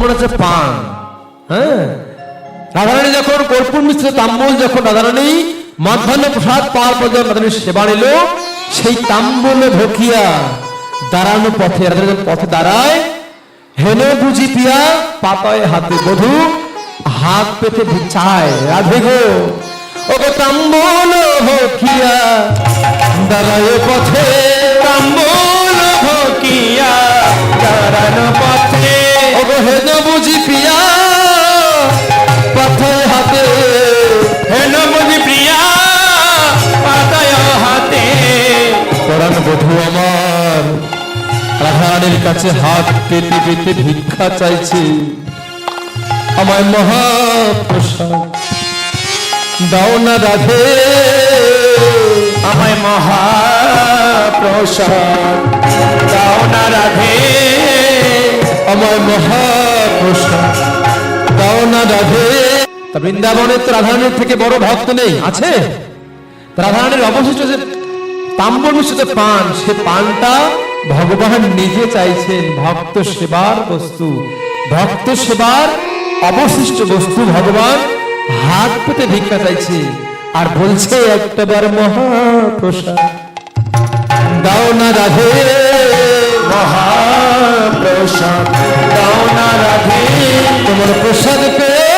মানে হচ্ছে পান। হ্যাঁ? রাধারানী যখন কর্পূর মিশ্রিত তাম্বুল যখন রাধারানী মধ্যাহ্ন প্রসাদ পাওয়ার পর যখন রাধারানী সেবা নিল, সেই তাম্বুল ঢোকিয়া দাঁড়ানো পথে রাধারানী পথে দাঁড়ায়, হেনে বুঝি পিয়া পাতায় হাতে বধু, হাত পেতে চায় রাধে গো। ওগো তাম্বুল ঢোকিয়া দাঁড়ায় পথে, তাম্বুল ভকিয়া দাঁড়ানো বুঝি পিয়া পাতায় হাতে। হেন বুঝি প্রিয়া পাতায় হাতে। পরাণ বধু আমার রাধারানীর কাছে হাত পেতে পেতে ভিক্ষা চাইছে। আমায় মহাপ্রসাদ দাও না রাধে। আমায় মহাপ্রসাদ দাও না রাধে। আমায় বৃন্দাবনের তো থেকে বড় ভক্ত নেই, আছে? রাধারানীর অবশিষ্ট যে তাম্বর মিশ্রিত পান, সে পানটা ভগবান নিজে চাইছেন, ভক্ত সেবার বস্তু। ভক্ত সেবার অবশিষ্ট বস্তু ভগবান হাত পেতে ভিক্ষা চাইছে। আর বলছে একটাবার মহাপ্রসাদ। দাও না রাধে, মহাপ্রসাদ। তোমার প্রসাদ পেয়ে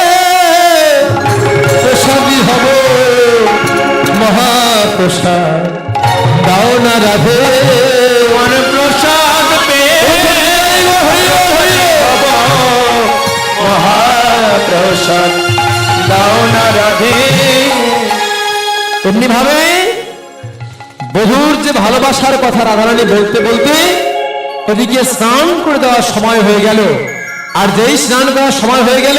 প্রসাদী হব মহাপ্রসাদ। দাও না রাধে। প্রসাদ মহাপ্রসাদ। দাও না রাধে। এমনি ভাবে বধুর যে ভালোবাসার কথা রাধারানী বলতে বলতে ওদিকে স্নান করে দেওয়ার সময় হয়ে গেল। আর যেই স্নান করার সময় হয়ে গেল,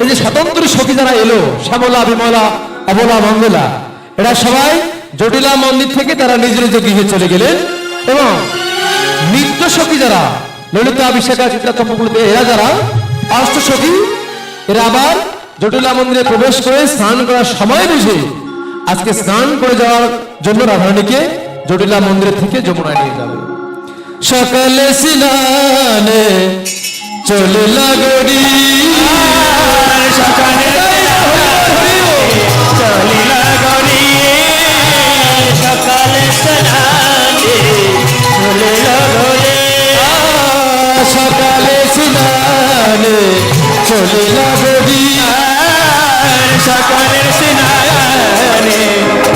এই যে স্বতন্ত্র সখী যারা এলো, শ্যামলা, বিমলা, অবলা, মঙ্গলা, এরা সবাই জটিলা মন্দির থেকে তারা নিজ নিজ গৃহে চলে গেলেন এবং নিত্য সখী যারা, ললিতা বিশাখা চিত্রা চম্পকুলিতে এরা যারা, অষ্ট সখী, এরা আবার জটিলা মন্দিরে প্রবেশ করে স্নান করার সময় বুঝে আজকে স্নান করে যাওয়ার জন্য রাধারানীকে জটিলা মন্দির থেকে যমুনায় নিয়ে যাবে। সকালে স্নানে চলে লাগরি সকালে চলিলা গড়িয়ে সকালে স্নানে চলিলা গড়ে সকালে স্নানে চলে লাগরি সকালে স্নানে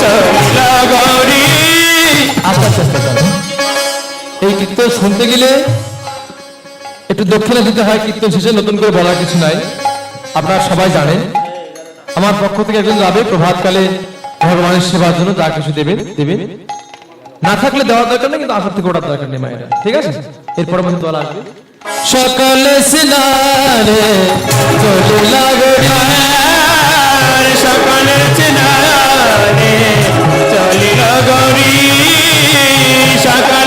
চলিলা গড়ি আস্তে আস্তে। এই কীর্তন শুনতে গেলে দক্ষিণা দিতে হয় কীর্তন শেষে, নতুন করে বলার কিছু নাই। আপনারা সবাই জানেন, আমার পক্ষ থেকে একজন যাবে, প্রভাতকালে ভগবানের সেবার জন্য যা কিছু দেবেন দেবেন। না থাকলে দেওয়ার দরকার নেই, কিন্তু আসার থেকে ওটার দরকার নেই মায়েরা। ঠিক আছে? এরপর মধ্যে তোলা আসবে। সকালে স্নানে চলে লাগরি সকালে স্নানে চলিলা গড়ি। সকালে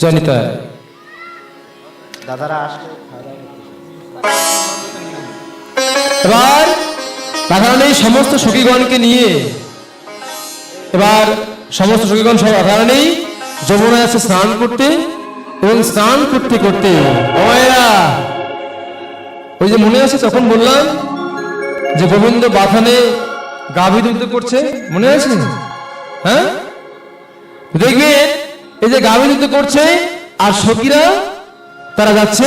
জনিতা দাদারা আসলে এবার রাধারানী সমস্ত সখীগণকে নিয়ে এবার সমস্ত সখীগণ সব রাধারানী যমুনায় আছে স্নান করতে এবং স্নান করতে করতে ওই যে মনে আছে তখন বললাম যে গোবিন্দ বাথানে গাভী দুগ্ধ করছে, মনে আছে? হ্যাঁ? দেখবে এই যে গাভী দুগ্ধ করছে, আর সখীরা তারা যাচ্ছে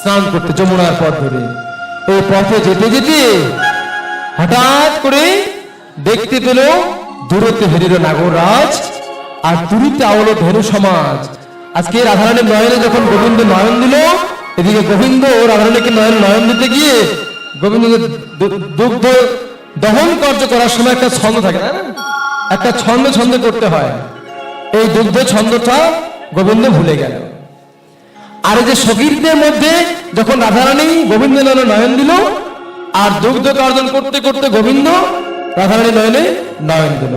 স্নান করতে যমুনার পথ ধরে। এই পথে যেতে যেতে হঠাৎ করে দেখতে পেল দূরত্বে হেরিল নাগররাজ আর দূরিতে আওলো ধনু সমাজ। আজকে রাধারানীর নয়নে যখন গোবিন্দ নয়ন দিল, এদিকে গোবিন্দ ও রাধারানীকে নয়ন নয়ন দিতে গিয়ে গোবিন্দ দুগ্ধ দহন কার্য করার সময় একটা ছন্দ থাকে না? একটা ছন্দ ছন্দ করতে হয়। এই দুগ্ধ ছন্দটা গোবিন্দ ভুলে গেল। আর এই যে সগীরদের মধ্যে যখন রাধারানী গোবিন্দ নয়নে নয়ন দিল, আর দুগ্ধ কার্জন করতে করতে গোবিন্দ রাধারানী নয়নে নয়ন দিল।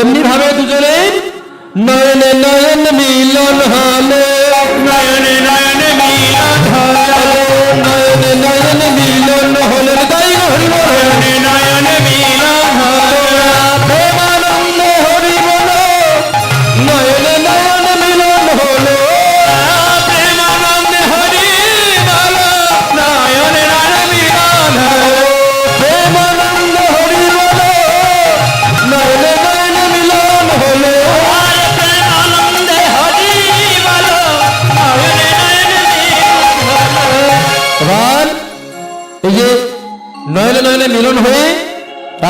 এমনি ভাবে দুজনের নয়নে নয়ন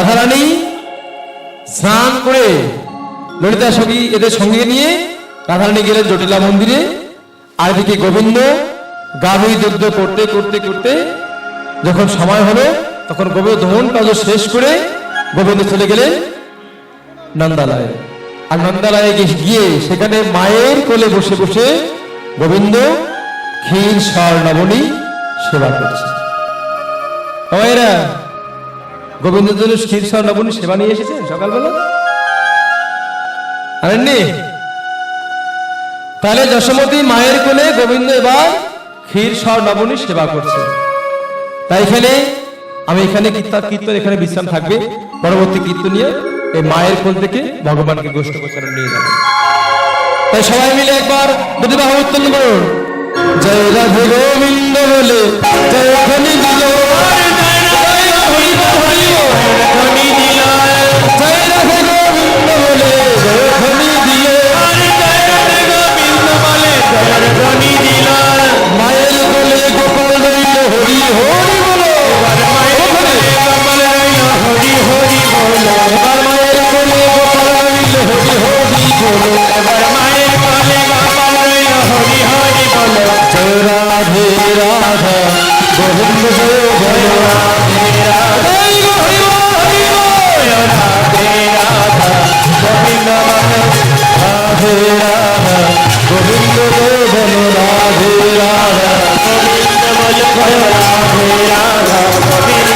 রাধারানী স্নান করে ললিতা সঙ্গী এদের সঙ্গে নিয়ে রাধারানী গেলেন জটিলা মন্দিরে। আর এদিকে গোবিন্দ গাভী দুগ্ধ করতে করতে করতে যখন সময় হলো, তখন গোবিন্দ দহন কাজ শেষ করে গোবিন্দ চলে গেলেন নন্দালয়ে। আর নন্দালয়ে গিয়ে- সেখানে মায়ের কোলে বসে বসে গোবিন্দ ক্ষীর স্বর নবনী সেবা করছে। ওরা গোবিন্দের জন্য ক্ষীর স্বর নবনী সেবা নিয়ে এসেছেন সকালবেলা? আনেননি তাহলে যশোমতী মায়ের কোলে গোবিন্দ এবার ক্ষীর সেবা করছে। তাই এখানে আমি এখানে কীর্তন এখানে বিশ্রাম থাকবে। পরবর্তী কীর্তন নিয়ে এই মায়ের কোল থেকে ভগবানকে গোষ্ঠ নিয়ে যাবে। তাই সবাই মিলে একবার বাহু উত্তোলন করুন। জয় রাধে গোবিন্দ বলে, জয় বলো এবার মায়ের কোলে গোপাল রইল হরি হরি বলো জয় রাধে রাধা গোবিন্দ জয় জয় রাধে রাধা হরি বল, হরি বল। রাধে রাধা গোবিন্দ বলো রাধে রাধা গোবিন্দ জয় বলো রাধে রাধা গোবিন্দ বলো রাধে রাধা গোবিন্দ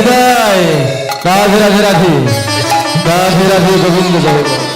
জনিতাই রাধে রাধে রাধে। রাধে রাধে গোবিন্দ জয়